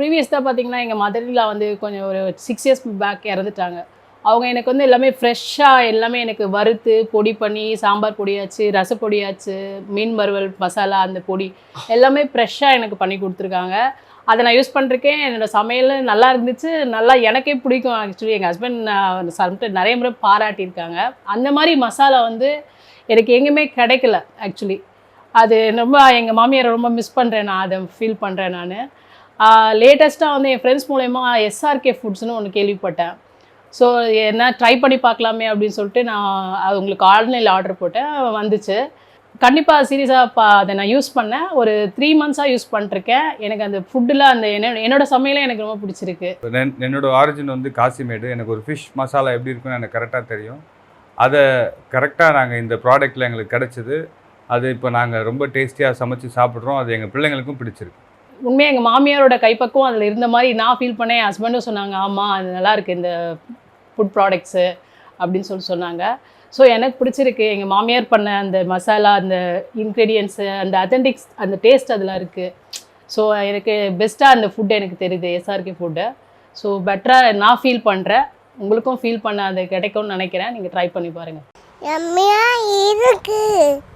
Previous தான் பார்த்தீங்கன்னா எங்கள் மதரில் வந்து கொஞ்சம் ஒரு சிக்ஸ் இயர்ஸ் பேக் இறந்துட்டாங்க. அவங்க எனக்கு வந்து எல்லாமே ஃப்ரெஷ்ஷாக எல்லாமே எனக்கு வறுத்து பொடி பண்ணி சாம்பார் பொடியாச்சு ரசப்பொடியாச்சு மீன் வறுவல் மசாலா அந்த பொடி எல்லாமே ஃப்ரெஷ்ஷாக எனக்கு பண்ணி கொடுத்துருக்காங்க. அதை நான் யூஸ் பண்ணிருக்கேன் என்னோடய சமையல் நல்லா இருந்துச்சு. நல்லா எனக்கே பிடிக்கும். ஆக்சுவலி எங்கள் ஹஸ்பண்ட் சம்டைம் நிறைய முறை பாராட்டியிருக்காங்க. அந்த மாதிரி மசாலா வந்து எனக்கு எங்கேயுமே கிடைக்கல ஆக்சுவலி அது ரொம்ப எங்கள் மாமியாரை ரொம்ப மிஸ் பண்ணுறேன் நான். அதை ஃபீல் பண்ணுறேன் நான். லேட்டஸ்ட்டாக வந்து என் ஃப்ரெண்ட்ஸ் மூலயமா எஸ்ஆர்கே ஃபுட்ஸ்னு ஒன்று கேள்விப்பட்டேன். ஸோ என்ன ட்ரை பண்ணி பார்க்கலாமே அப்படின்னு சொல்லிட்டு நான் அது உங்களுக்கு ஆன்லைனில் ஆர்டர் போட்டேன். வந்துச்சு. கண்டிப்பாக சீரியஸாக பா அதை நான் யூஸ் பண்ணேன். ஒரு த்ரீ மந்த்ஸாக யூஸ் பண்ணிருக்கேன். எனக்கு அந்த ஃபுட்டில் அந்த என்ன என்னோட சமையலே எனக்கு ரொம்ப பிடிச்சிருக்கு. என்னோட ஆரிஜின் வந்து காசிமேடு. எனக்கு ஒரு ஃபிஷ் மசாலா எப்படி இருக்குன்னு எனக்கு கரெக்டாக தெரியும். அதை கரெக்டாக நாங்கள் இந்த ப்ராடக்ட்டில் எங்களுக்கு கிடச்சிது. அது இப்போ நாங்கள் ரொம்ப டேஸ்டியாக சமைச்சு சாப்பிட்றோம். அது எங்கள் பிள்ளைங்களுக்கும் பிடிச்சிருக்கு. உண்மையாக எங்கள் மாமியாரோட கைப்பக்கம் அதில் இருந்த மாதிரி நான் ஃபீல் பண்ணேன். என் ஹஸ்பண்டும் சொன்னாங்க ஆமாம் அது நல்லாயிருக்கு இந்த ஃபுட் ப்ராடக்ட்ஸு அப்படின்னு சொல்லி சொன்னாங்க. ஸோ எனக்கு பிடிச்சிருக்கு. எங்கள் மாமியார் பண்ண அந்த மசாலா அந்த இன்க்ரீடியன்ஸு அந்த அத்தன்டிக்ஸ் அந்த டேஸ்ட் அதில் இருக்குது ஸோ எனக்கு பெஸ்ட்டாக அந்த ஃபுட்டு எனக்கு தெரியுது எஸ்ஆர்கே ஃபுட்டு ஸோ பெட்டராக நான் ஃபீல் பண்ணுறேன் உங்களுக்கும் ஃபீல் பண்ண அது கிடைக்கும்னு நினைக்கிறேன். நீங்கள் ட்ரை பண்ணி பாருங்கள் இருக்கு.